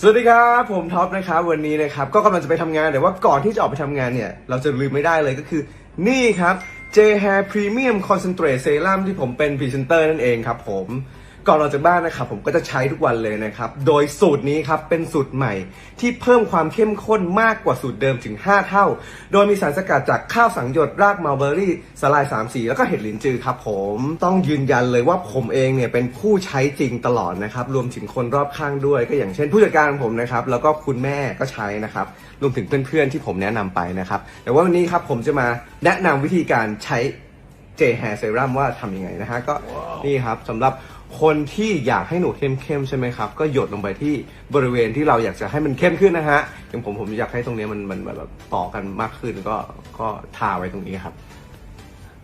สวัสดีครับผมท็อปนะครับวันนี้นะครับก็กำลังจะไปทำงานแต่ว่าก่อนที่จะออกไปทำงานเนี่ย เราจะลืมไม่ได้เลยก็คือนี่ครับ J Hair Premium Concentrate Serum ที่ผมเป็นพรีเซนเตอร์นั่นเองครับผม ก่อนออกจากบ้านนะครับผมก็จะใช้ทุกวันเลยนะครับ โดยสูตรนี้ครับเป็นสูตรใหม่ที่เพิ่มความเข้มข้นมากกว่าสูตรเดิมถึง 5 เท่า โดยมีสารสกัดจากข้าวสังยดรากมัลเบอรี่สลาย3สีแล้วก็เห็ดหลินจือครับผมต้องยืนยันเลยว่าผมเองเนี่ยเป็นผู้ใช้จริงตลอดนะครับรวมถึงคนรอบข้างด้วย ก็อย่างเช่นผู้จัดการของผมนะครับแล้วก็คุณแม่ก็ใช้นะครับรวมถึงเพื่อนๆที่ผมแนะนำไปนะครับแต่ว่าวันนี้ครับผมจะมาแนะนำวิธีการใช้เจแฮร์เซรั่มว่าทำยังไงนะฮะก็นี่ครับสำหรับ คนที่อยากให้หนูเข้มๆใช่ไหมครับ ก็หยดลงไปที่บริเวณที่เราอยากจะให้มันเข้มขึ้นนะฮะอย่างผมผมอยากให้ตรงนี้มันมันแบบต่อกันมากขึ้นก็ก็ทาไว้ตรงนี้ครับ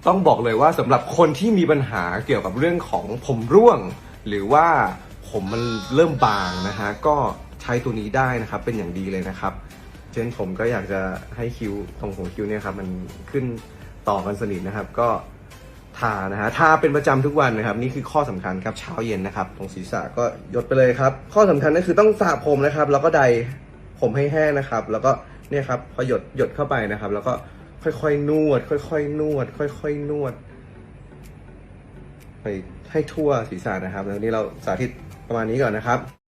ต้องบอกเลยว่าสำหรับคนที่มีปัญหาเกี่ยวกับเรื่องของผมร่วง หรือว่าผมมันเริ่มบางนะฮะก็ใช้ตัวนี้ได้นะครับเป็นอย่างดีเลยนะครับ เช่นผมก็อยากจะให้คิ้วตรงของคิ้วเนี่ยครับมันขึ้นต่อกันสนิทนะครับ ก็ ทานะฮะทาเป็นประจำทุกวันนะครับ นี่คือข้อสำคัญครับเช้าเย็นนะครับ ตรงศีรษะก็หยดไปเลยครับ ข้อสำคัญก็คือต้องสระผมนะครับ แล้วก็ใดผมให้แห้งนะครับ แล้วก็เนี่ยครับพอหยดหยดเข้าไปนะครับ แล้วก็ค่อยๆนวด ค่อยๆนวด ค่อยๆนวดไปให้ทั่วศีรษะนะครับแล้วนี้เราสาธิตประมาณนี้ก่อนนะครับ